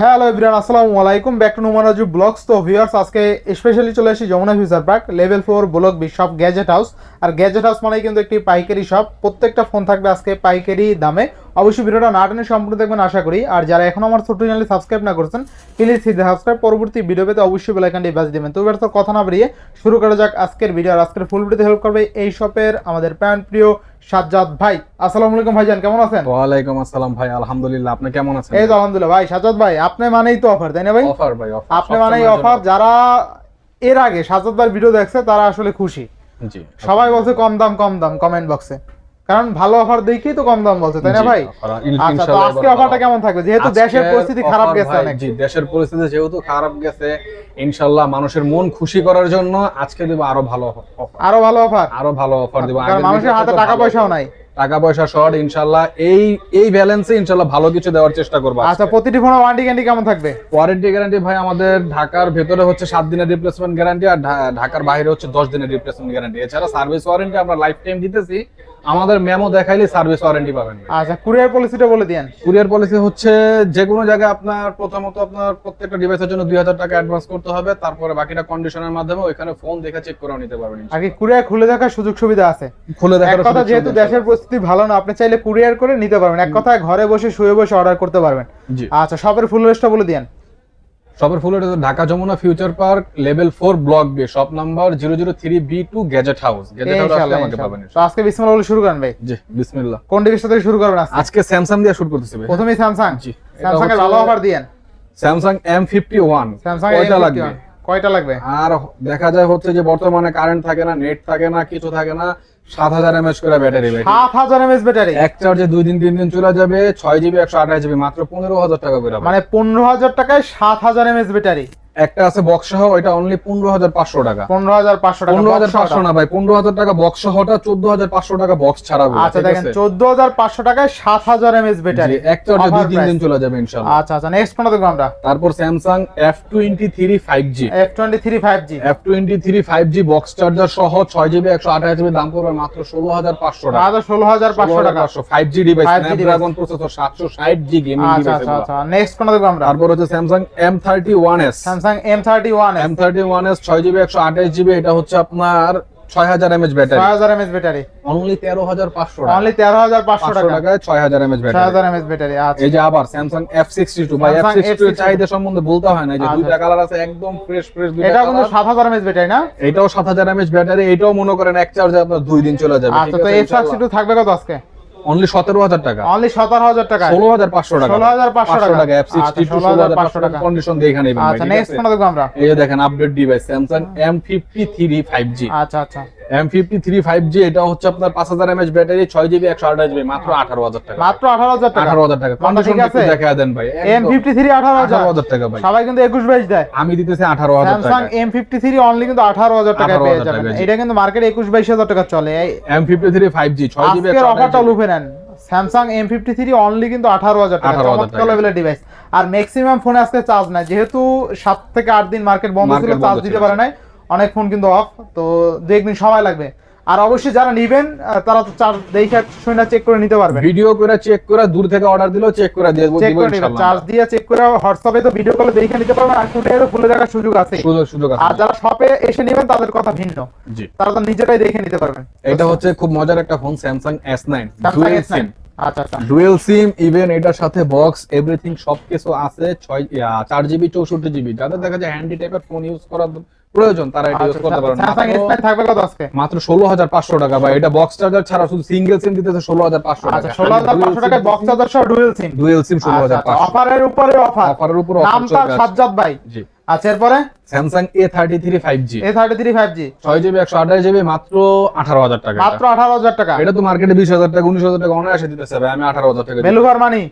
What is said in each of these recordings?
Hello everyone, আসসালামু আলাইকুম। Back to Numanaju vlogs. তো ভিউয়ার্স, আজকে স্পেশালি চলে আসি Jamuna future park level four block B shop gadget house আর গ্যাজেট হাউস মানে কিন্তু একটি পাইকারি শপ প্রত্যেকটা ফোন থাকবে আজকে পাইকারি দামে। অবশ্যই ভিডিওটা না টেনে সম্পূর্ণ দেখবেন আশা করি। আর যারা এখন আমার ছোট্ট চ্যানেলে সাবস্ক্রাইব না করছেন প্লিজ সাবস্ক্রাইব পরবর্তী ভিডিও পেতে অবশ্যই বেলাইকানটি বাজ দিবেন। তো এবার তো কথা না বেরিয়ে শুরু করা যাক আজকের ভিডিও আর আজকের ফুল ভিডিওতে হেল্প করবে এই শপের আমাদের প্যান প্রিয় সাজ্জাদ ভাই। আসসালামু আলাইকুম ভাইজান কেমন আছেন? ওয়ালাইকুম আসসালাম ভাই আলহামদুলিল্লাহ। আপনি কেমন আছেন? এই তো আলহামদুলিল্লাহ। ভাই সাজ্জাদ ভাই আপনি মানেই তো অফার তাই না ভাই? অফার ভাই অফার আপনি মানেই অফার যারা এর আগে সাজাদবার ভিডিও দেখছে তারা আসলে খুশি। জি। সবাই বলছে কম দাম কম দাম কমেন্ট বক্সে কারণ ভালো অফার দেখেই তো কম দাম বলছে তাই না ভাই? আচ্ছা তো আজকে অফারটা কেমন থাকবে যেহেতু দেশের পরিস্থিতি খারাপ গেছে অনেক জি দেশের পরিস্থিতি যেহেতু খারাপ গেছে ইনশাআল্লাহ মানুষের মন খুশি করার জন্য আজকে দেব আরও ভালো offer, আরও ভালো অফার আরও ভালো অফার দেব। কারণ মানুষের হাতে টাকা পয়সাও নাই। টাকা পয়সা শর্ট ইনশাআল্লাহ এই এই ব্যালেন্সে ইনশাআল্লাহ ভালো কিছু দেওয়ার চেষ্টা করব আচ্ছা প্রতিটি ফোনে ওয়ারেন্টি গ্যারান্টি কেমন থাকবে? ওয়ারেন্টি গ্যারান্টি ভাই আমাদের ঢাকার ভেতরে হচ্ছে সাত দিনের রিপ্লেসমেন্ট গ্যারান্টি আর ঢাকার বাইরে হচ্ছে দশ দিনের রিপ্লেসমেন্ট গ্যারান্টি এছাড়া সার্ভিস ওয়ারেন্টি আমরা লাইফ টাইম দিতেছি আমাদের মেমো দেখাইলে সার্ভিস ওয়ারেন্টি পাবেন। আচ্ছা কুরিয়ার পলিসিটা বলে দিয়েন। কুরিয়ার পলিসি হচ্ছে যে কোনো জায়গায় আপনার প্রথমত আপনার প্রত্যেকটা ডিভাইসের জন্য দুই হাজার টাকা অ্যাডভান্স করতে হবে তারপরে বাকিটা কন্ডিশনের মাধ্যমে ওইখানে ফোন দেখে চেক করে নিতে পারবেন। আগে কুরিয়ার খুলে দেখার সুযোগ সুবিধা আছে। খুলে দেখার কথা যেহেতু দেশের পরিস্থিতি ভালো না আপনি চাইলে কুরিয়ার করে নিতে পারবেন। এক কথায় ঘরে বসে শুয়ে বসে অর্ডার করতে পারবেন। জি। আচ্ছা শপের ফুল লিস্টটা বলে দিয়েন। সবের ফুল Dhaka Jamuna future park level four block B shop number zero zero three B two gadget house. Gadget house ইনশাআল্লাহ, আমাকে পাবেন তো আজকে বিসমিল্লাহ বলে শুরু করেন ভাই। জি বিসমিল্লাহ। কোন ডিভাইসটা থেকে শুরু করবেন আজকে? স্যামসাং দিয়ে শুরু করতেছি ভাই। প্রথমেই স্যামসাং জি। স্যামসাং এর ভালো অফার দিয়েন Samsung M fifty one Samsung কয়টা লাগবে? কয়টা লাগবে? আর দেখা যায় হচ্ছে যে বর্তমানে কারেন্ট থাকে না নেট থাকে না কিছু থাকে না। সাত হাজার এমএস করে ব্যাটারি ভাই সাত হাজার এমএস ব্যাটারি। এক চার্জে দুই দিন তিন দিন চলে যাবে ছয় জিবি একশো আঠাশ জিবি মাত্র পনেরো হাজার টাকা করে মানে পনেরো হাজার টাকায় সাত হাজার এমএস ব্যাটারি। একটা আছে বক্স সহ ওইটা অনলি পনেরো হাজার পাঁচশো টাকা। পনেরো হাজার পাঁচশো টাকা পনেরো হাজার পাঁচশো না ভাই পনেরো হাজার টাকা বক্স সহটা চোদ্দ হাজার পাঁচশো টাকা বক্স ছাড়া আচ্ছা দেখেন চোদ্দ হাজার পাঁচশো টাকায় সাত হাজার এমএস ব্যাটারি জি, এক চার্জে দুই তিন দিন চলে যাবে ইনশাল্লাহ। আচ্ছা আচ্ছা নেক্সট কোনটা দেখব আমরা? তারপর Samsung F twenty three five G F twenty three five G F twenty three five G box charger সহ ছয় জিবি একশো আঠাশ জিবি দাম পড়বে মাত্র ষোলো হাজার পাঁচশো টাকা। ষোলো হাজার পাঁচশো টাকা। Five G device 5G Snapdragon processor সাতশো ষাট জি গেমিং আচ্ছা আচ্ছা আচ্ছা নেক্সট কোনটা দেখব আমরা? তারপর হচ্ছে Samsung M thirty one S Samsung M thirty one M thirty one S ছয় জিবি একশো আঠাশ জিবি এটা হচ্ছে আপনার ছয় হাজার এমএচ ব্যাটারি ছয় হাজার ব্যাটারি অনলি তেরো হাজার পাঁচশো টাকা। অনলি তেরো হাজার পাঁচশো পাঁচশো টাকা। টাকায় ছয় হাজার এমএচ ছয় ব্যাটারি হাজার ব্যাটারি আচ্ছা। এই যে আবার স্যামসাং এফ সিক্সটি টু বা F Samsung sixty two F62 চাহিদা সম্বন্ধে বলতে হয় না যে আচ্ছা। দুইটা কালার আছে একদম ফ্রেশ ফ্রেশ এটা কিন্তু সাত হাজার ব্যাটারি না? এটাও সাত হাজার এমএচ ব্যাটারি এটাও মনে করেন এক চার্জে আপনার দুই দিন চলে যাবে আচ্ছা তো এফ সিক্সটি টু থাকবে কত আজকে? অনলি সতেরো হাজার টাকা। অনলি সতেরো হাজার টাকা ষোলো হাজার পাঁচশো টাকা। 16,500 টাকা। এফ সিক্সটি আচ্ছা, ষোলো হাজার পাঁচশো 16,500 টাকা। কন্ডিশন নেবেন ভাই, আচ্ছা নেক্সট ফোন দেখব আমরা? এই দেখেন update device Samsung M fifty three five G আচ্ছা আচ্ছা। M fifty three five G এটা হচ্ছে আপনার পাঁচ হাজার এমএচ ব্যাটারি ছয় জিবি একশো আঠাশ জিবি মাত্র আঠারো হাজার টাকা। মাত্র আঠারো হাজার টাকা। আঠারো হাজার টাকা। কন্ডিশন আছে? দেখা দেন ভাই। এম ফিফটি থ্রি আঠারো হাজার। আঠারো হাজার টাকা ভাই। সবাই কিন্তু একুশ বাইশ দেয়। আমি দিতেছি আঠারো হাজার স্যামসাং টাকা এম ফিফটি থ্রি অনলি কিন্তু আঠারো হাজার 18,000 পেয়ে যাবেন। এটা কিন্তু মার্কেটে একুশ বাইশ হাজার টাকা চলে। এই M fifty three five G ছয় জিবি অফারটা লুফে নেন। Samsung M fifty three only কিন্তু আঠারো হাজার টাকা। চমৎকার লেভেলের ডিভাইস আর ম্যাক্সিমাম ফোনে আজকে চার্জ নাই। যেহেতু সাত থেকে আট দিন মার্কেট বন্ধ ছিল চার্জ দিতে পারে নাই। অনেক ফোন কিন্তু অফ তো দু একদিন সময় লাগবে। আর অবশ্যই যারা নিবেন তারা তো চার্জ দেখে শুনে চেক করে নিতে পারবেন। ভিডিও করে চেক করে দূর থেকে অর্ডার দিলেও চেক করে দিয়ে দেবো চেক করে ইনশাআল্লাহ। চার্জ দিয়ে চেক করে হোয়াটসঅ্যাপে তো ভিডিও কলে দেখে নিতে পারবেন আর ফুটেরও খুলে দেখার সুযোগ আছে। সুযোগ সুযোগ আছে। আর যারা শপে এসে নেবেন তাদের কথা ভিন্ন। জি। তারা তো নিজেরাই দেখে নিতে পারবেন। এটা হচ্ছে খুব মজার একটা phone Samsung S nine Samsung dual S9 sim আচ্ছা আচ্ছা। ডুয়েল সিম ইভেন এটার সাথে বক্স এভরিথিং সবকিছু আছে চার জিবি চৌষট্টি জিবি যাদের দেখা যায় হ্যান্ডি টাইপের ফোন ইউজ করার প্রয়োজন তারা এটা ইউজ করতে পারেন স্যামসাং এস মাত্র- থাকবে কত আজকে? মাত্র ষোলো হাজার পাঁচশো টাকা বা এটা বক্স চার্জার ছাড়া শুধু সিঙ্গেল সিম দিতেছে ষোলো হাজার পাঁচশো আচ্ছা টাকা। বক্স চার্জার সহ ডুয়েল সিম ডুয়েল সিম অফারের উপরে অফার অফারের উপর অফার সাজ্জাদ ভাই। জি। আচ্ছা এরপরে? Samsung A thirty three five G A thirty three five G ছয় জিবি একশো আঠাশ জিবি মাত্র আঠারো হাজার টাকা। মাত্র আঠারো হাজার টাকা। এটা তো মার্কেটে বিশ হাজার টাকা উনিশ হাজার টাকা অনায়াসে দিতেছে ভাই আমি আঠারো হাজার টাকা। Value money.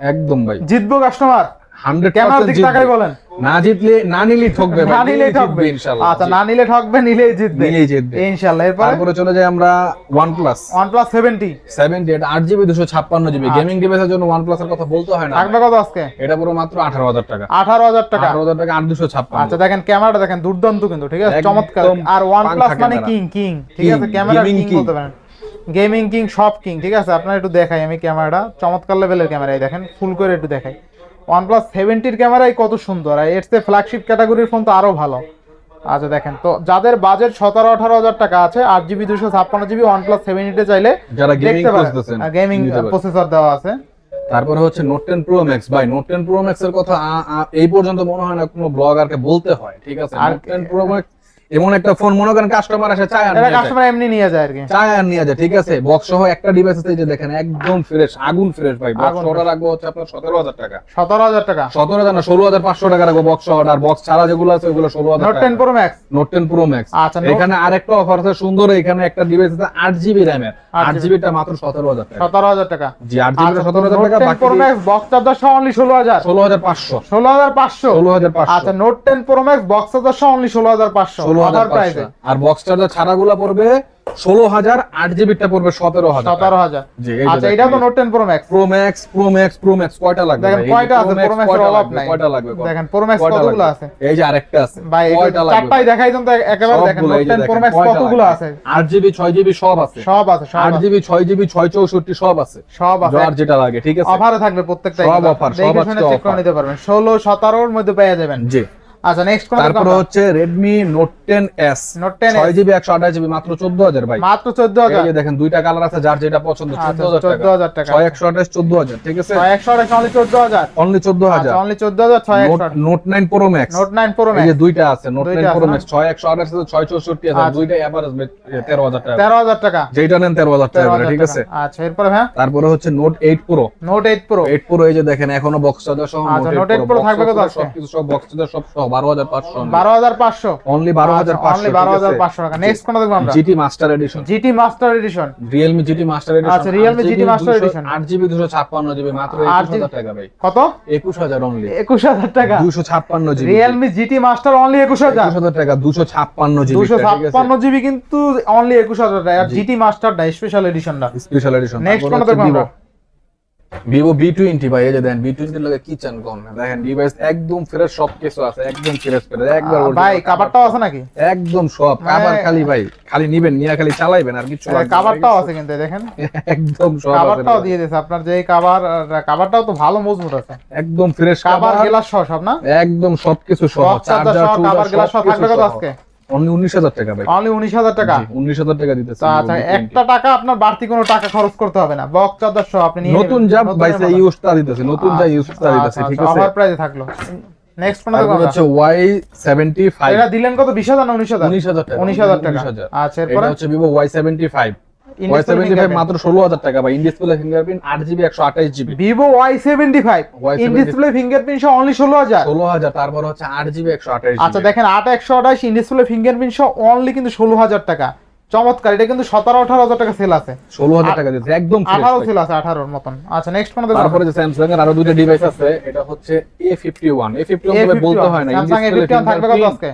একদম ভাই। জিতবো কাস্টমার হান্ড্রেড ক্যামেরার দিক তাকাই বলেন? না জিতলে না নিলেই ঠকবে না নিলেই ঠকবে। ইনশাআল্লাহ আচ্ছা না নিলে ঠকবে নিলেই জিতবে। নিলেই জিতবে। ইনশাল্লাহ তারপরে চলে যাই আমরা OnePlus one plus seventy seventy এটা আট জিবি দুশো ছাপ্পান্ন জিবি আচ্ছা। গেমিং ডিভাইসের জন্য OnePlus এর কথা বলতে হয় না। থাকবে কত আজকে? এটা পুরো মাত্র আঠারো হাজার টাকা। আচ্ছা দেখেন ক্যামেরাটা দেখেন দুর্দান্ত কিন্তু ঠিক আছে? চমৎকার। আর প্লাস মানে কিং কিং ঠিক আছে? ক্যামেরা কিং বলতে পারেন। গেমিং কিং সব কিং ঠিক আছে? আপনার একটু দেখাই আমি ক্যামেরাটা। চমৎকার লেভেলের ক্যামেরা দেখেন ফুল করে একটু দেখাই। 70 এর ক্যামেরাই কত সুন্দর আর এর ফ্ল্যাগশিপ ক্যাটাগরির ফোন তো আরও ভালো। আচ্ছা দেখেন তো যাদের বাজেট সতেরো আঠারো হাজার টাকা আছে আট জিবি দুশো ছাপ্পান্ন জিবি ওয়ানপ্লাস সেভেন্টিতে চাইলে যারা গেমিং দেখতে পারেন। গেমিং প্রসেসর দেওয়া আছে। তারপরে হচ্ছে নোট টেন প্রো ম্যাক্স ভাই নোট টেন প্রো ম্যাক্স এর কথা এই পর্যন্ত মনে হয় না কোনো ব্লগারকে বলতে হয় ঠিক আছে? নোট টেন প্রো ম্যাক্স এমন একটা ফোন মনে করেন কাস্টমার আসে চায় আর। কাস্টমার এমনি নিয়ে যায় আর কি। চায় আর নিয়ে যায় ঠিক আছে? বক্স সহ একটা ডিভাইস আছে যে দেখেন একদম ফ্রেশ আগুন ফ্রেশ ভাই। বক্স সহটা রাখব হচ্ছে আপনার সতেরো হাজার টাকা। সতেরো হাজার টাকা? সতেরো হাজার না ষোলো হাজার পাঁচশো টাকা রাখব বক্স সহ আর বক্স ছাড়া যেগুলো আছে ওগুলো ষোলো হাজার note ten pro max note ten pro max আচ্ছা, এখানে আরেকটা অফার আছে সুন্দর এখানে একটা ডিভাইস আছে আট জিবি র্যামের আট আট GB জিবিটা মাত্র সতেরো হাজার টাকা। সতেরো হাজার টাকা। জি আট জিবি আচ্ছা টাকা বাকি প্রো ম্যাক্স বক্স চার্জার সহ অনলি ষোলো হাজার। ষোলো হাজার পাঁচশো। ষোলো হাজার পাঁচশো? ষোলো হাজার পাঁচশো। আচ্ছা note ten pro max box charger সহ অনলি ষোলো হাজার পাঁচশো। ষোলো হাজার প্রাইসে আর বক্স চার্জার ছাড়াগুলা পড়বে ষোলো হাজার আট জিবিটা পড়বে সতেরো হাজার সতেরো হাজার। জি, এই যে আচ্ছা এটা তো note ten pro max pro max pro max pro max কয়টা লাগবে দেখেন কয়টা আছে প্রো ম্যাক্স অভাব নাই। কয়টা লাগবে? দেখেন প্রো ম্যাক্স কতগুলো আছে? এই যে আরেকটা আছে। ভাই কয়টা লাগবে? চারটাই দেখাই দেন তো একেবারে দেখেন নোট টেন প্রো ম্যাক্স কতগুলো আছে? আট জিবি ছয় জিবি সব আছে। সব আছে আট জিবি ছয় জিবি ছয় চৌষট্টি সব আছে। সব আছে। যার যেটা লাগে ঠিক আছে? অফারে থাকবে প্রত্যেকটা সব offer, সব শুনে চেক করে নিতে পারবেন। ষোলো সতেরোর মধ্যে পেয়ে যাবেন। জি। আচ্ছা নেক্সট কোন তারপরে হচ্ছে টেন ছয় জিবি একশো আঠাশ জিবি মাত্র চোদ্দ হাজার ভাই। মাত্র চোদ্দ এই যে দেখেন দুইটা কালার আছে যার যেটা পছন্দ আচ্ছা, চোদ্দ হাজার 14,000 টাকা। টাকা ছয় একশো আঠাশ চোদ্দ হাজার ঠিক আছে? ছয় একশো আঠাশ অনলি চোদ্দ হাজার অনলি চোদ্দ হাজার অনলি চোদ্দ হাজার ছয় একশো note nine pro max note nine pro এই যে দুইটা আছে আছে প্রো না? ম্যাক্স ছয় আছে ছয় চৌষট্টি আছে আচ্ছা। দুইটা এভারেজ তেরো হাজার টাকা। তেরো হাজার টাকা। যেটা নেন তেরো হাজার টাকা ঠিক আছে? আচ্ছা এরপরে হ্যাঁ তারপরে হচ্ছে note eight pro note eight pro eight pro এই যে দেখেন এখনও বক্স চার্জার সহ আচ্ছা, Note 8 Pro থাকবে কত? সবকিছু সব বক্স চার্জার সব সহ। বারো হাজার পাঁচশো বারো হাজার পাঁচশো। অনলি বারো হাজার অনলি বারো হাজার পাঁচশো টাকা। নেক্সট কোনটা দেখব আমরা? GT master edition GT master edition Realme GT master edition আচ্ছা, Realme GT Master Edition। আট জিবি দুশো ছাপ্পান্ন জিবি মাত্র একুশ হাজার টাকা ভাই। কত? একুশ হাজার অনলি একুশ হাজার টাকা। দুশো ছাপ্পান্ন GB Realme GT master only একুশ হাজার। একুশ হাজার টাকা দুশো ছাপ্পান্ন জিবি দুশো ছাপ্পান্ন জিবি কিন্তু অনলি একুশ হাজার টাকা। জিটি মাস্টারটা স্পেশাল এডিশনটা স্পেশাল এডিশন Next কোনটা দেখব আমরা? ভিভো বি টোয়েন্টি ভাই এই যে দেন বি টোয়েন্টির লগে কি চান কোন দেখেন ডিভাইস একদম ফ্রেশ সব কিছু আছে একদম ফ্রেশ ফ্রেশ একবার ভাই। কাভারটাও আছে নাকি? একদম সব কাভার খালি ভাই খালি নিবেন নিয়া খালি চালাইবেন আর কিছু লাগবে না, কাভারটাও আছে কিন্তু দেখেন। একদম সব আছে কাভারটাও দিয়ে দিয়েছে আপনার যে কাভার কাভারটাও তো ভালো মজবুত আছে। একদম ফ্রেশ কাভার গ্লাস সব না? একদম সবকিছু সহ বক্স চার্জার সহ কাভার গ্লাস সহ থাকবে কত আজকে? অনলি উনিশ হাজার টাকা উনিশ হাজার টাকা? উনিশ হাজার আচ্ছা, টাকা আপনার বাড়তি কোনো টাকা খরচ করতে হবে না। বক চার্জার সহ আপনি নতুন যা বাইসে ইউজ দিতেছে নতুন যা আচ্ছা, আচ্ছা, থাকল। নেক্সট হচ্ছে দিলেন কত? 20000 না 19000 19000 টাকা। 19000 টাকা। আচ্ছা এরপর? হচ্ছে Vivo Y75 মাত্র ষোলো হাজার টাকা ভাই ইন ফিঙ্গারপ্রিন্ট আট জিবি একশো আঠাশ GB Vivo Y seventy five Y75 fingerprint সহ অনলি ষোলো হাজার। ষোলো হাজার তারপর হচ্ছে আট জিবি একশো আঠাশ আচ্ছা দেখেন আট একশো আঠাশ ইন ফিঙ্গারপ্রিন্ট সহ অনলি কিন্তু ষোলো হাজার টাকা। চমৎকার এটা কিন্তু সতেরো আঠারো হাজার টাকা সেল আছে। ষোলো হাজার টাকা দিচ্ছে একদম আঠারো সেল আছে আঠারোর মতন। আচ্ছা নেক্সট দেখব। তারপরে যে স্যামসাং এর আরও দুইটা ডিভাইস আছে এটা হচ্ছে A fifty one A fifty one বলতে হয় না স্যামসাং এ ফিফটি থাকবে কত আজকে?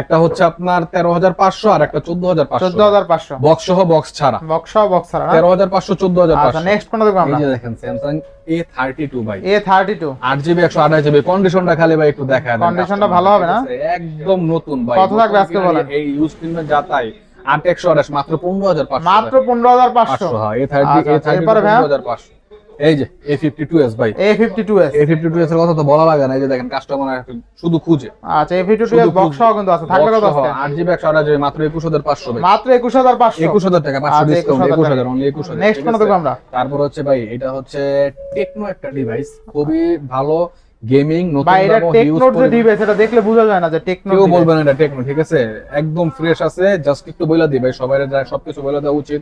একটা হচ্ছে আপনার তেরো হাজার পাঁচশো আর একটা চোদ্দ হাজার চোদ্দ হাজার পাঁচশো। বক্স সহ বক্স ছাড়া। বক্স সহ বক্স ছাড়া তেরো হাজার পাঁচশো চোদ্দ হাজার আচ্ছা পাঁচশো নেক্সট কোন দেখব আমরা। দেখেন স্যামসাং এ থার্টি টু ভাই। এ থার্টি টু আট জিবি একশো আঠাশ জিবি কন্ডিশনটা খালি ভাই একটু দেখা customer, ভালো হবে না? একদম নতুন ভাই। কত থাকবে আজকে বলেন? এই ইউজ কিনবেন যা তাই। আট একশো আঠাশ মাত্র পনেরো হাজার পাঁচশো। মাত্র পনেরো হাজার পাঁচশো। হ্যাঁ এ থার্টি আচ্ছা, এ আচ্ছা, থার্টি পনেরো হাজার পাঁচশো। এই যে এ ফিফটি টু এস ভাই। A fifty two S A fifty two S এর কথা তো বলা লাগে না এই যে দেখেন কাস্টমার শুধু খুঁজে। আচ্ছা এ ফিফটি টু শুধু এস বক্স সহ কিন্তু আছে কত মাত্র একুশ হাজার পাঁচশো ভাই। মাত্র একুশ হাজার পাঁচশো। একুশ হাজার টাকা পাঁচশো আচ্ছা, ডিসকাউন্ট 21,000 একুশ হাজার অনলি একুশ হাজার। নেক্সট কোন দেখব আমরা? তারপর হচ্ছে ভাই এটা হচ্ছে টেকনো একটা ডিভাইস খুবই ভালো গেমিং নতুন বা এটা টেকনোর যে ডিভাইস এটা দেখলে বোঝা যায় না যে টেকনো কেউ বলবে না এটা টেকনো ঠিক আছে? একদম ফ্রেশ আছে জাস্ট একটু বইলা দিই ভাই সবাই যা সবকিছু বইলা দেওয়া উচিত।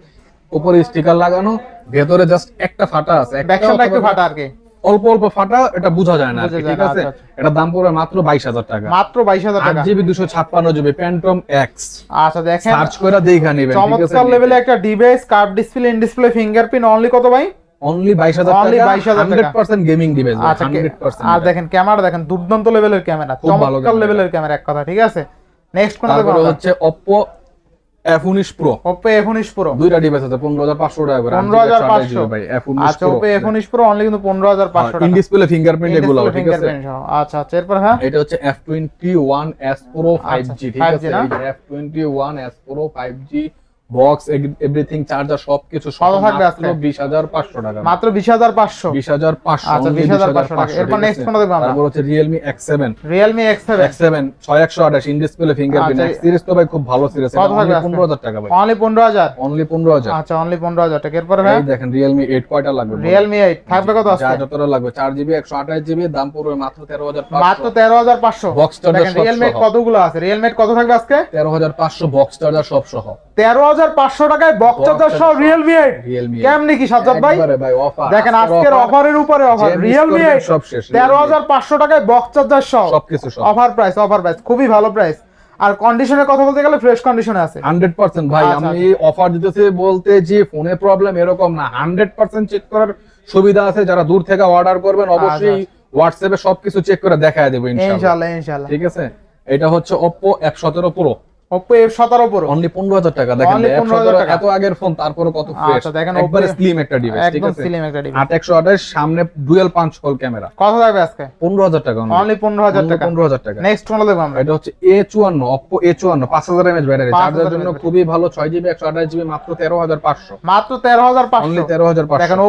উপরে স্টিকার লাগানো ভেতরে জাস্ট একটা ফাটা আছে। একটু ফাটা আর কি। অল্প অল্প ফাটা এটা বোঝা যায় না ঠিক আছে? আচ্ছা, আচ্ছা। এটা দাম পড়বে মাত্র বাইশ হাজার টাকা। মাত্র বাইশ হাজার টাকা। জিবি দুশো ছাপ্পান্ন জিবি প্যান্টম এক্স আচ্ছা দেখেন। সার্চ করে দেখা নিবেন চমৎকার লেভেলে একটা device curve display in display fingerprint only কত ভাই? অনলি বাইশ হাজার Only টাকা 22,000 পার্সেন্ট গেমিং ডিভাইস আচ্ছা কে- হান্ড্রেড পার্সেন্ট আর দেখেন ক্যামেরা দেখেন দুর্দান্ত লেভেলের ক্যামেরা চমৎকার লেভেলের ক্যামেরা এক কথা ঠিক আছে? নেক্সট কোন হচ্ছে Oppo F19 Pro Oppo F উনিশ দুইটা ডিভাইস আছে পনেরো হাজার পাঁচশো টাকা করে। 15,500 ভাই F19 আচ্ছা Pro অনলি কিন্তু পনেরো হাজার পাঁচশো ইন ডিসপ্লে ফিঙ্গারপ্রিন্ট এগুলো ঠিক আছে? আচ্ছা আচ্ছা এরপর হ্যাঁ? এটা হচ্ছে F21s Pro 5G ঠিক আচ্ছা, আছে? 5G না? এই যে F21s Pro 5G box everything charger সবকিছু কত থাকবে আজকে? বিশ হাজার পাঁচশো টাকা। মাত্র বিশ হাজার পাঁচশো? বিশ হাজার পাঁচশো আচ্ছা, 20,500 টাকা। এরপর next কোনটা দেখব আমরা? তারপর হচ্ছে সেভেন এক্স সেভেন ছয় একশো আঠাশ ইন ডিসপ্লে ফিঙ্গারপ্রিন্ট সিরিজ তো ভাই খুব ভালো সিরিজ থাকবে আজকে? টাকা ভাই। অনলি পনেরো হাজার? অনলি পনেরো হাজার। আচ্ছা অনলি পনেরো হাজার টাকা। এরপরে ভাই? দেখেন রিয়েলমি এইট কয়টা লাগবে? রিয়েলমি এইট থাকবে কত আজকে? যতটা লাগবে চার জিবি একশো আঠাশ জিবি দাম পড়বে মাত্র তেরো হাজার মাত্র তেরো হাজার পাঁচশো। বক্স চার্জার দেখেন সহ। কতগুলো আছে? রিয়েলমি কত থাকবে আজকে? তেরো হাজার পাঁচশো বক্স চার্জার সব সহ তেরো টাকায় charger রিয়েলমি এইট কি সাজ্জাদ ভাই? দেখেন আজকের অফারের উপরে অফার সব শেষ। তেরো হাজার পাঁচশো টাকায় সবকিছু সব অফার প্রাইস অফার প্রাইস খুবই ভালো প্রাইস আর কন্ডিশনের কথা বলতে গেলে ফ্রেশ কন্ডিশনে আছে। হান্ড্রেড পার্সেন্ট ভাই আচ্ছা, আমি অফার দিতেছি বলতে যে ফোনে প্রবলেম এরকম না। হান্ড্রেড পার্সেন্ট চেক করার সুবিধা আছে। যারা দূর থেকে অর্ডার করবেন অবশ্যই হোয়াটসঅ্যাপে সবকিছু চেক করে দেখায় দেবো ইনশাআল্লাহ ইনশাআল্লাহ ঠিক আছে? এটা হচ্ছে Oppo F17 Pro এফ সতেরো প্রো অনলি 15000 টাকা। দেখেন 15,000 F17। এত আগের ফোন তারপরে কত ফ্রেশ আচ্ছা, দেখেন একবারে স্লিম একটা ডিভাইস ঠিক আছে? সিলিম একটা ডিভাইস 8128 সামনে ডুয়াল পাঁচ হোল ক্যামেরা কত থাকবে আজকে? 15000 টাকা অনলি পনেরো হাজার টাকা। 15000 টাকা। নেক্সট কোনটা দেখব আমরা। এটা হচ্ছে A54 Oppo A54 5000 mAh battery 5000 charger জন্য খুবই ভালো 6GB 128GB মাত্র 13500 মাত্র তেরো হাজার অনলি পাঁচশো। 13500 দেখেন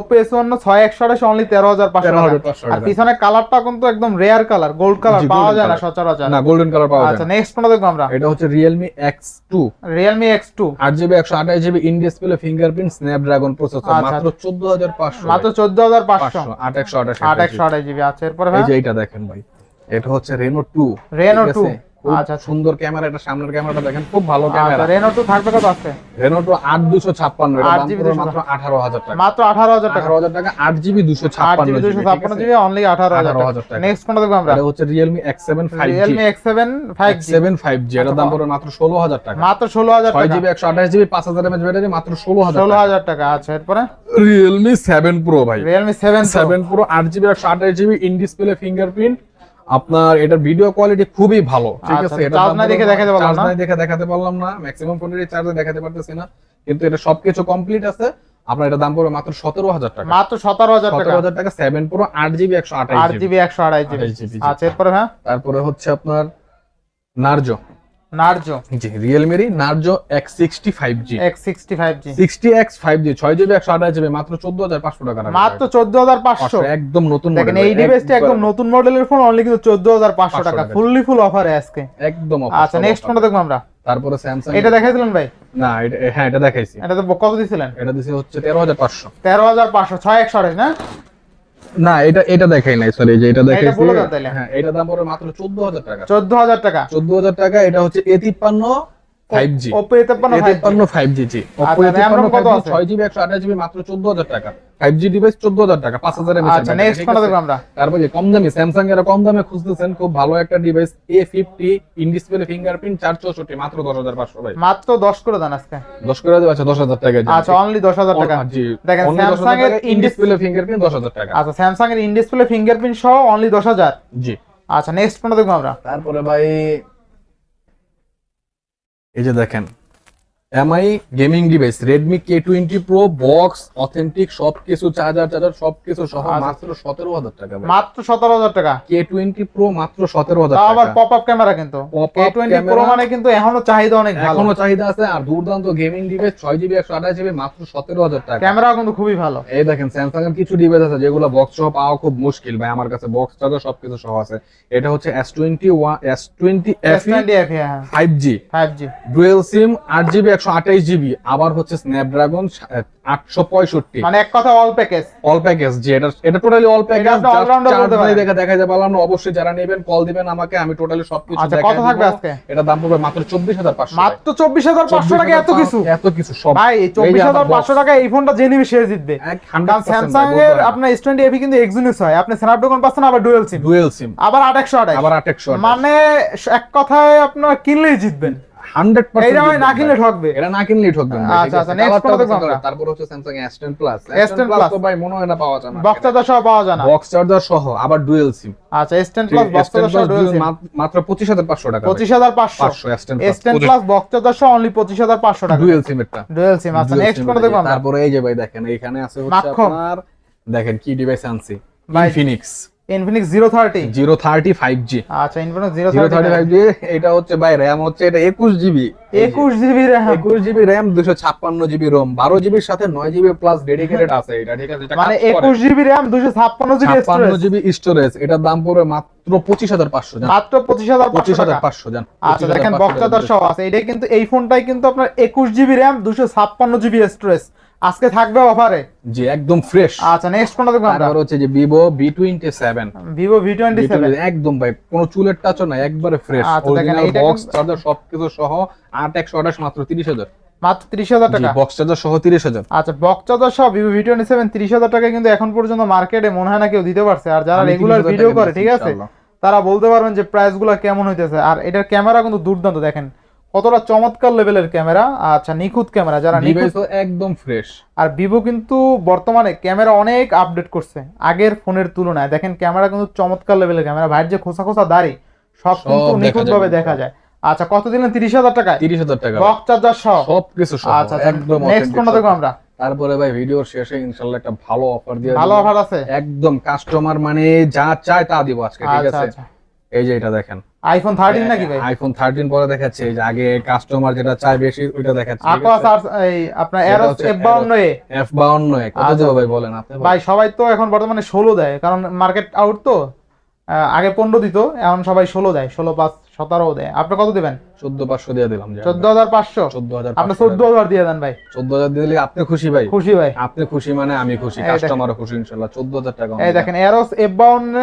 ছয় একশো আঠাশ অনলি তেরো হাজার পাঁচশো টাকা। 13,500 আর। পিছনে কালারটা কিন্তু একদম রেয়ার কালার গোল্ড কালার পাওয়া যায় না। সচরাচর। না গোল্ডেন কালার পাওয়া আচ্ছা যায় না। নেক্সট কোনটা দেখব আমরা। এটা হচ্ছে Realme X2 Realme X two 8GB 128GB in display fingerprint Snapdragon processor আচ্ছা, মাত্র 14500 মাত্র চোদ্দ হাজার পাঁচশো। 500 8128 আট একশো আঠাশ জিবি আছে এরপরে এই ভাই? এইটা দেখেন ভাই এটা হচ্ছে রেনো টু রেনো 2 আচ্ছা, আচ্ছা। সুন্দর ক্যামেরা এটা সামনের ক্যামেরাটা দেখেন খুব ভালো আচ্ছা ক্যামেরা। রেনো টু থাকবে কত আছে। রেনো টু আট দুশো ছাপ্পান্ন এটা 8 দাম GB পড়বে 256 মাত্র আঠারো হাজার টাকা। মাত্র আঠারো হাজার টাকা। হাজার টাকা আট জিবি দুশো ছাপ্পান্ন দুশো ছাপ্পান্ন জিবি অনলি আঠারো হাজার 18,000 টাকা। নেক্সট কোনটা দেখব আমরা। এটা হচ্ছে Realme X seven five Realme X seven five seven five G এটার দাম পড়বে মাত্র ষোলো হাজার টাকা। মাত্র ষোলো হাজার টাকা। জিবি একশো আঠাশ জিবি পাঁচ হাজার এমএচ ব্যাটারি মাত্র ষোলো হাজার ষোলো হাজার টাকা আচ্ছা এরপরে? রিয়েলমি সেভেন প্রো ভাই। রিয়েলমি সেভেন সেভেন প্রো আট জিবি একশো আঠাশ জিবি ইন ডিসপ্লে ফিঙ্গারপ্রিন্ট আপনার এটার ভিডিও কোয়ালিটি খুবই ভালো ঠিক আচ্ছা, আছে? এটা না দেখে দেখাতে পারলাম না। দেখে দেখাতে পারলাম না ম্যাক্সিমাম ফোনের চার্জে দেখাতে পারতেছি না কিন্তু এটা সবকিছু কমপ্লিট আছে। আপনার এটা দাম পড়বে মাত্র সতেরো হাজার টাকা। মাত্র সতেরো হাজার টাকা। হাজার টাকা সেভেন প্রো আট জিবি একশো আট আঠাশ জিবি একশো আড়াই জিবি 28 GB, জি। আচ্ছা এরপরে হ্যাঁ? তারপরে হচ্ছে আপনার নার্জো নার্জো। জি রিয়েলমির Narzo X sixty five G X sixty five G sixty X five G ছয় জিবি একশো আঠাশ জিবি মাত্র চোদ্দ হাজার পাঁচশো টাকা মাত্র চোদ্দ হাজার পাঁচশো। একদম নতুন দেখেন এই ভাই, ডিভাইসটা একদম নতুন মডেলের ফোন অনলি কিন্তু চোদ্দ হাজার পাঁচশো টাকা। ফুললি ফুল অফারে আজকে। একদম আচ্ছা নেক্সট। কোনটা দেখব আমরা। তারপরে স্যামসাং এটা দেখাই দিলেন ভাই? না এটা হ্যাঁ এটা দেখাইছি। এটা তো কত দিছিলেন? এটা দিছে হচ্ছে তেরো হাজার পাঁচশো। তেরো হাজার পাঁচশো ছয় একশো আঠাশ না? না এটা এটা দেখাই নাই সরি যে এটা দেখাইছি। হ্যাঁ এটা দাম পড়বে মাত্র চোদ্দ হাজার টাকা। চোদ্দ হাজার টাকা। চোদ্দ হাজার টাকা এটা হচ্ছে এ তিপ্পান্ন ফাইভ জি। আচ্ছা, কত আছে? মাত্র টাকা। ফাইভ জি ডিভাইস চোদ্দ হাজার টাকা পাঁচ হাজার আচ্ছা নেক্সট কোনটা দেখব আমরা? তারপর কম দামি স্যামসাং এর কম দামে খুঁজতেছেন খুব ভালো একটা ডিভাইস ইন ডিসপ্লে ফিঙ্গারপ্রিন্ট চার চৌষট্টি মাত্র দশ হাজার পাঁচশো ভাই। মাত্র দশ করে দেন আজকে। দশ করে দেবে আচ্ছা দশ হাজার টাকা আচ্ছা অনলি দশ হাজার টাকা। জি দেখেন স্যামসাং এর ইন ডিসপ্লে ফিঙ্গারপ্রিন্ট দশ হাজার টাকা। আচ্ছা স্যামসাং এর ইন ডিসপ্লে ফিঙ্গারপ্রিন্ট সহ অনলি দশ হাজার। জি। আচ্ছা নেক্সট কোনটা দেখব আমরা? তারপরে ভাই এই যে দেখেন MI gaming device Redmi K twenty pro box authentic সবকিছু চার্জার চার্জার সবকিছু সহ আচ্ছা। মাত্র সতেরো হাজার টাকা মাত্র সতেরো হাজার টাকা? কে টোয়েন্টি প্রো মাত্র সতেরো হাজার আবার পপ আপ ক্যামেরা কিন্তু। Pop-up টোয়েন্টি প্রো মানে কিন্তু এখনও চাহিদা অনেক এখনও চাহিদা আছে আর দুর্দান্ত গেমিং ডিভাইস ছয় জিবি একশো আঠাশ জিবি মাত্র সতেরো হাজার টাকা। ক্যামেরা কিন্তু খুবই ভালো। এই দেখেন স্যামসাং এর কিছু ডিভাইস আছে যেগুলো বক্স সহ পাওয়া খুব মুশকিল ভাই। আমার কাছে বক্স চার্জার সবকিছু সহ আছে। এটা হচ্ছে S twenty one S twenty F five G five G dual sim আট জিবি একশো আঠাইশ জিবি আবার হচ্ছে স্ন্যাপড্রাগন আটশো পঁয়ষট্টি। মানে এক কথা অল প্যাকেজ অল প্যাকেজ যে এটা এটা টোটালি অল প্যাকেজ আপনি all-rounder বলতে পারেন। দেখা দেখা যাবে না অবশ্যই যারা নেবেন কল দিবেন আমাকে আমি টোটালি সবকিছু আচ্ছা, কত থাকবে আজকে? এটা দাম পড়বে মাত্র চব্বিশ হাজার পাঁচশো মাত্র চব্বিশ হাজার পাঁচশো টাকা এত কিছু? এত কিছু সব। ভাই চব্বিশ হাজার পাঁচশো টাকা এই ফোনটা যে নিবে সে জিতবে। কারণ স্যামসাং এর আপনার এস টোয়েন্টি এফি কিন্তু এক্সিনিউস হয়। আপনি স্ন্যাপড্রাগন পাচ্ছেন আবার ডুয়েল সিম ডুয়েল সিম আবার আট একশো আঠাশ। আবার আটেকশো মানে এক কথায় আপনার কিনলেই জিতবেন। হান্ড্রেড এইটা ভাই না কিনলে ঠকবে। এটা না কিনলেই ঠকবেন আচ্ছা, আচ্ছা, আছে? next দেখব আমরা? তারপর হচ্ছে Samsung S10 plus S10 Plus তো ভাই মনে হয় না পাওয়া যায় না বক্সটা সহ পাওয়া যায় না। বক্স চার্জার সহ আবার ডুয়েল সিম আচ্ছা এস টেন প্লাস বক্সটা সহ ডুয়েল সিম মাত্র পঁচিশ হাজার পাঁচশো টাকা পঁচিশ হাজার পাঁচশো। পাঁচশো S10 এস টেন প্লাস সহ অনলি ডুয়েল সিম আচ্ছা নেক্সট কোনটা দেখব আমরা তারপরে এই যে ভাই দেখেন এখানে আছে হচ্ছে। আপনার দেখেন কি ডিভাইস আনছি। Infinix Infinix zero thirty zero thirty five G আচ্ছা Infinix zero zero thirty thirty five G এটা হচ্ছে ভাই র্যাম হচ্ছে এটা একুশ জিবি একুশ জিবি র্যাম একুশ জিবি র্যাম দুশো ছাপ্পান্ন জিবি রোম বারো জিবির সাথে নয় জিবি প্লাস ডেডিকেটেড আছে এটা ঠিক আছে মানে কাজ করে। একুশ জিবি র্যাম দুশো ছাপ্পান্ন জিবি ছাপ্পান্ন জিবি স্টোরেজ এটার দাম পড়বে মাত্র পঁচিশ হাজার পাঁচশো জান মাত্র পঁচিশ হাজার পঁচিশ হাজার টাকা পাঁচশো জান আচ্ছা দেখেন বক্তাদার সহ আছে এটা কিন্তু এই ফোনটাই কিন্তু আপনার একুশ জিবি র্যাম দুশো ছাপ্পান্ন জিবি স্টোরেজ আজকে থাকবে অফারে? জি একদম ফ্রেশ আচ্ছা নেক্সট কোনটা দেখব আমরা? হচ্ছে যে ভিভো ভি টোয়েন্টি সেভেন একদম ভাই কোনো চুলের টাচও নাই একবারে ফ্রেশ আচ্ছা, দেখেন, অরিজিনাল এইটা বক্স চার্জার সবকিছু সহ আট একশো আঠাশ মাত্র তিরিশ হাজার। মাত্র ত্রিশ হাজার টাকা? বক্স চার্জার সহ তিরিশ হাজার। আচ্ছা বক্স চার্জার সহ সেভেন ত্রিশ হাজার টাকা কিন্তু এখন পর্যন্ত মার্কেটে মনে হয় না কেউ দিতে পারছে। আর যারা রেগুলার ভিডিও করে ঠিক আছে? তারা বলতে পারবেন যে প্রাইসগুলো কেমন হইতেছে। আর এটার ক্যামেরা কিন্তু দুর্দান্ত দেখেন। কতটা চমৎকার লেভেলের ক্যামেরা আচ্ছা নিখুঁত ক্যামেরা যারা একদম ফ্রেশ আর ভিভো কিন্তু বর্তমানে ক্যামেরা অনেক আপডেট করছে আগের ফোনের তুলনায়। দেখেন ক্যামেরা কিন্তু চমৎকার লেভেলের ক্যামেরা ভাইয়ের যে খোসা খোসা দাড়ি সব সব কিন্তু নিখুঁত ভাবে দেখা যায়। আচ্ছা কত দিলেন? তিরিশ হাজার টাকায়? তিরিশ হাজার টাকা। বক্স চার্জার সহ? সবকিছু সহ আচ্ছা একদম নেক্সট authentic কোনটা দেখব আমরা। তারপরে ভাই ভিডিওর শেষে ইনশাল্লাহ একটা ভালো অফার দিয়ে ভালো অফার আছে? একদম কাস্টমার মানে যা চায় তা দিব আজকে ঠিক আচ্ছা আছে? আচ্ছা। এই যে এটা দেখেন। আইফোন থার্টিন নাকি ভাই? আইফোন থার্টিন পরে দেখাচ্ছে যে আগে কাস্টমার যেটা চাই বেশি দেখাচ্ছে। আর এই আপনার এটা এরোস হচ্ছে এফ বাউন্ন এ কত দেব ভাই বলেন আপনি ভাই সবাই তো এখন বর্তমানে ষোলো দেয় কারণ মার্কেট আউট তো আগে পনেরো দিত এখন সবাই ষোলো দেয় ষোলো পাঁচ সতেরো দেয়। আপনি কত দিবেন? চোদ্দ পাঁচশো দিয়ে দিলাম চোদ্দ হাজার পাঁচশো? চোদ্দ হাজার আপনি চোদ্দ হাজার দিয়ে দেন ভাই। চোদ্দ হাজার দিলে আপনি খুশি ভাই। খুশি ভাই। আপনি খুশি মানে আমি খুশি কাস্টমারও খুশি ইনশাল্লাহ চোদ্দ হাজার টাকা এই দেখেন এরোস এফ বাউন্ন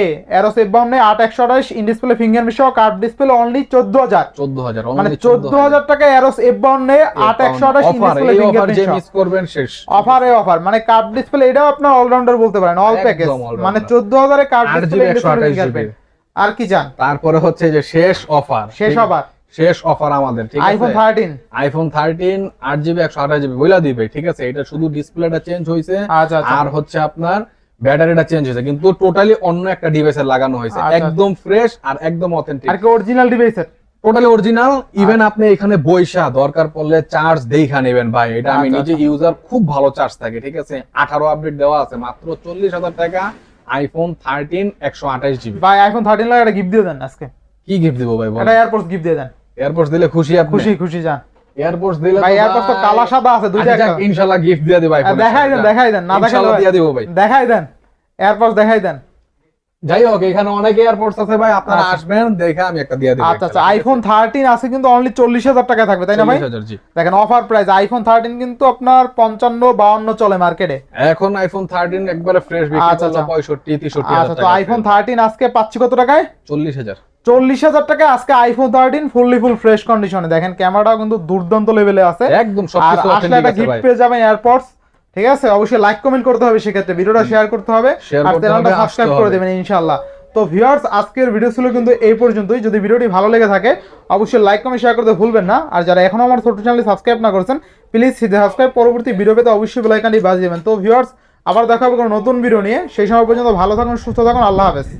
এ এরোস এফ বাউন্ন আট একশো আঠাশ ইন ডিসপ্লে ফিঙ্গার সহ কার্ড ডিসপ্লে অনলি চোদ্দ হাজার। চোদ্দ হাজার মানে চোদ্দ হাজার। টাকা এরোস এফ বাউন্ন আট একশো আঠাশ ইন ডিসপ্লে অফার যে মিস করবেন শেষ। অফারে অফার মানে কার্ড ডিসপ্লে এটাও আপনার অলরাউন্ডার বলতে পারেন অল প্যাকেজ মানে চোদ্দ হাজারে কার্ড ডিসপ্লে আর কি চান তারপরে হচ্ছে যে শেষ অফার শেষ আবার শেষ অফার আমাদের ঠিক আইফোন আছে থার্টিন আইফোন থার্টিন আট জিবি একশো আঠাশ জিবি বইলা দিবে ঠিক আছে? এটা শুধু ডিসপ্লেটা চেঞ্জ হয়েছে আচ্ছা আচ্ছা। আর হচ্ছে আপনার ব্যাটারিটা চেঞ্জ হয়েছে কিন্তু টোটালি অন্য একটা ডিভাইসে লাগানো হয়েছে আচ্ছা, একদম ফ্রেশ আর একদম অথেন্টিক আর কি অরিজিনাল ডিভাইসের টোটালি অরিজিনাল ইভেন আপনি এখানে বৈশা দরকার পড়লে চার্জ দেখা নেবেন ভাই এটা আমি নিজে ইউজার খুব ভালো চার্জ থাকে ঠিক আছে? আঠারো আপডেট দেওয়া আছে মাত্র চল্লিশ হাজার টাকা আইফোন থার্টিন একশো আঠাশ জিবি ভাই আইফোন থার্টিন লাগে একটা গিফট দিয়ে দেন আজকে। কি গিফট দিব ভাই বল একটা এয়ারপোর্টস গিফট দিয়ে দেন। এয়ারপোর্টস দিলে খুশি আপনি? খুশি খুশি যান। এয়ারপোর্টস দিলে ভাই এয়ারপোর্টস তো কালা সাদা আছে দুইটা একটা। ইনশাআল্লাহ গিফট দিয়ে দিব আইফোন দেখাই দেন দেখাই দেন না দেখাই দেন দিয়ে দিব ভাই। দেখাই দেন এয়ারপোর্টস দেখাই দেন। যাই হোক এখানে অনেক এয়ারপোর্টস আছে ভাই আপনারা আচ্ছা। আসবেন দেখে আমি একটা দিয়ে দিব আচ্ছা আচ্ছা আইফোন থার্টিন আছে কিন্তু অনলি চল্লিশ হাজার টাকা থাকবে তাই না ভাই? জি। দেখেন অফার প্রাইস আইফোন থার্টিন কিন্তু আপনার পঞ্চান্ন বাউন্ন চলে মার্কেটে এখন আইফোন থার্টিন একবারে ফ্রেশ বিক্রি আচ্ছা, করল আচ্ছা। পঁয়ষট্টি তেষট্টি আচ্ছা তো আইফোন থার্টিন আজকে পাচ্ছি কত টাকায়? চল্লিশ হাজার। চল্লিশ হাজার টাকা আজকে iPhone thirteen fully full fresh কন্ডিশনে দেখেন ক্যামেরাটাও কিন্তু দুর্দান্ত লেভেলে আছে। একদম আসলে একটা গিফট পেয়ে যাবেন এয়ারপডস ঠিক আছে? অবশ্যই লাইক কমেন্ট করতে হবে সেক্ষেত্রে ভিডিওটা শেয়ার করতে হবে। আর চ্যানেলটা সাবস্ক্রাইব করে দেবেন ইনশাআল্লাহ। তো ভিউয়ার্স আজকের ভিডিও ছিল কিন্তু এই পর্যন্তই। যদি ভিডিওটি ভালো লেগে থাকে অবশ্যই লাইক কমেন্ট শেয়ার করতে ভুলবেন না। আর যারা এখনও আমার ছোট চ্যানেল সাবস্ক্রাইব না করেছেন প্লিজ সাবস্ক্রাইব পরবর্তী ভিডিও পেতে অবশ্যই বেলাইকানটি বাজিয়ে দেবেন। তো ভিউয়ার্স আবার দেখা হবে কোনো নতুন ভিডিও নিয়ে। সেই সময় পর্যন্ত ভালো থাকুন সুস্থ থাকুন। আল্লাহ হাফেজ।